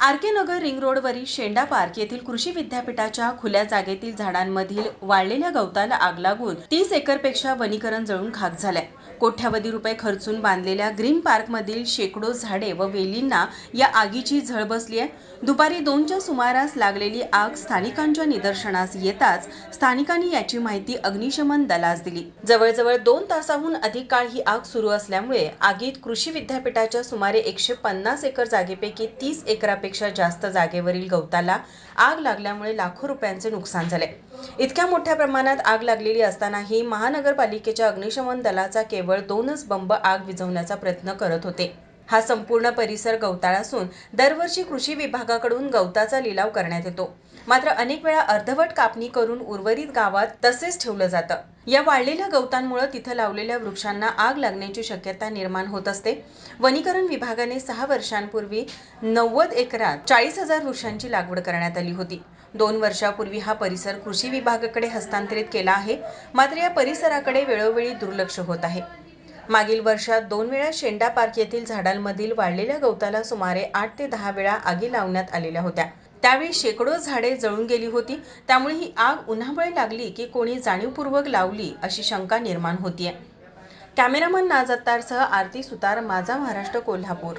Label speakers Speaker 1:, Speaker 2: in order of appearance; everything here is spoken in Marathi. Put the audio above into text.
Speaker 1: आर के नगर रिंग रोडवरील शेंडा पार्क येथील कृषी विद्यापीठाच्या खुल्या जागेतील झाडांमधील वाळलेल्या गवताला आग लागून तीस एकरपेक्षा वनीकरण जळून खाक झालंय. कोट्यावधी रुपये खर्चून बांधलेल्या ग्रीन पार्कमधील शेकडो झाडे व वेलींना या आगीची झळ बसली आहे दुपारी दोनच्या सुमारास लागलेली आग स्थानिकांच्या निदर्शनास येताच स्थानिकांनी याची माहिती अग्निशमन दलास दिली. जवळजवळ दोन तासाहून अधिक काळ ही आग सुरू असल्यामुळे आगीत कृषी विद्यापीठाच्या सुमारे एकशे पन्नास एकर जागेपैकी तीस पेक्षा जास्त जागेवरील गवताला आग लागल्यामुळे लाखो रुपयांचे नुकसान झाले. इतक्या मोठ्या प्रमाणात आग लागलेली असतानाही महानगरपालिकेच्या अग्निशमन दलाचा केवळ दोनच बंब आग विझवण्याचा प्रयत्न करत होते. हा संपूर्ण परिसर गवताळ असून दरवर्षी कृषी विभागाकडून गवताचा लिलाव करण्यात येतो. मात्र अनेक वेळा अर्धवट कापणी करून उर्वरित गावात तसेच ठेवलं जातं. या वाळलेल्या गवतांमुळे तिथं लावलेल्या वृक्षांना आग लागण्याची शक्यता निर्माण होत असते. वनीकरण विभागाने सहा वर्षांपूर्वी नव्वद एकरात चाळीस हजार वृक्षांची लागवड करण्यात आली होती. दोन वर्षापूर्वी हा परिसर कृषी विभागाकडे हस्तांतरित केला आहे. मात्र या परिसराकडे वेळोवेळी दुर्लक्ष होत आहे. मागील वर्षात दोन वेळा शेंडा पार्क येथील झाडांमधील वाळलेल्या गवताला सुमारे आठ ते दहा वेळा आगी लावण्यात आलेल्या होत्या. त्यावेळी शेकडो झाडे जळून गेली होती. त्यामुळे ही आग उन्हामुळे लागली की कोणी जाणीवपूर्वक लावली अशी शंका निर्माण होतीये. कॅमेरामन नाजत्तारसह आरती सुतार माझा महाराष्ट्र कोल्हापूर.